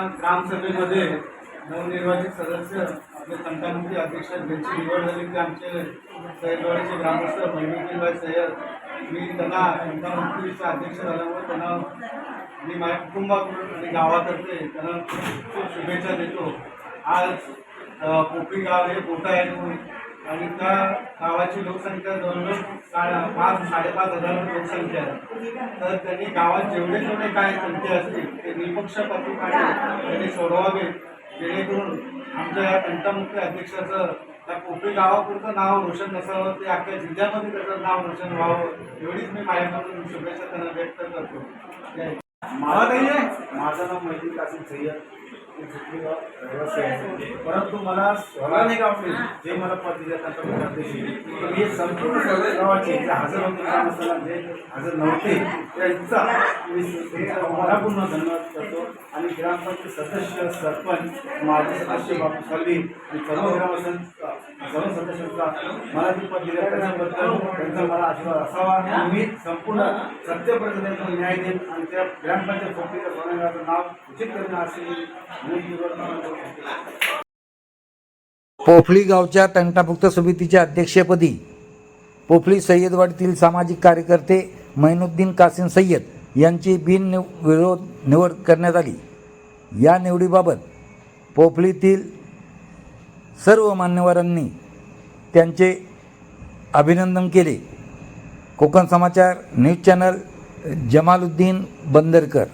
ग्रामसभेमध्ये नवनिर्वाचित सदस्य आपले तंटामुक्ती अध्यक्ष ज्यांची निवड झाली ते आमचे सय्यदवाडीचे ग्रामस्थ महिनुद्दीनभाई सय्यद मी त्यांना तंटामुक्तीचा अध्यक्ष झाल्यामुळे त्यांना मी माझ्या कुटुंबाकडून आणि गावातर्फे त्यांना खूप शुभेच्छा देतो. आज अ, पोपी गाव हे मोठं आहे म्हणून आणि त्या गावाची लोकसंख्या जवळजवळ सा- पाच साडेपाच हजार लोकसंख्या आहे. तर त्यांनी गावात जेवढे जेवढे काय संख्या असतील ते निपक्षपातीपणे त्यांनी सोडवावे जेणेकरून आमच्या या तंटामुक्ती अध्यक्षाचं त्या कोपरी गावापुरतं नाव रोशन नसावं ते अख्ख्या जिल्ह्यामध्ये त्याचं नाव रोशन व्हावं एवढीच मी माझ्याकडून शुभेच्छा त्यांना व्यक्त करतो. माझं माझं नाव मैत्री कासिम सय्यद. रहिवासी आहे परंतु मला स्वराने गावतील जे मला पद दिले त्यांचा मी संपूर्ण सर्व गावाचे जे हजर होते जे हजर नव्हते त्यांचा मी मनापूर्ण धन्यवाद करतो. आणि ग्रामपंचायत सदस्य सरपंच माझे सदस्य बापू सल्ली आणि सर्व ग्रामस्थ सर्व सदस्यांचा मला पद त्याच्याबद्दल त्यांचा मला आशीर्वाद असावा. मी संपूर्ण सत्यपर्यंत न्याय देईन आणि त्या ग्रामपंचायत नाव उचित करणं पोफळी गावच्या तंटामुक्त समितीच्या अध्यक्षपदी पोफळी सय्यदवाडीतील सामाजिक कार्यकर्ते मैनुद्दीन कासिम सय्यद यांची बिनविरोध निवड करण्यात आली. या निवडीबाबत पोफळीतील सर्व मान्यवरांनी त्यांचे अभिनंदन केले. Konkan Samachar news channel Jamaluddin Bandarkar.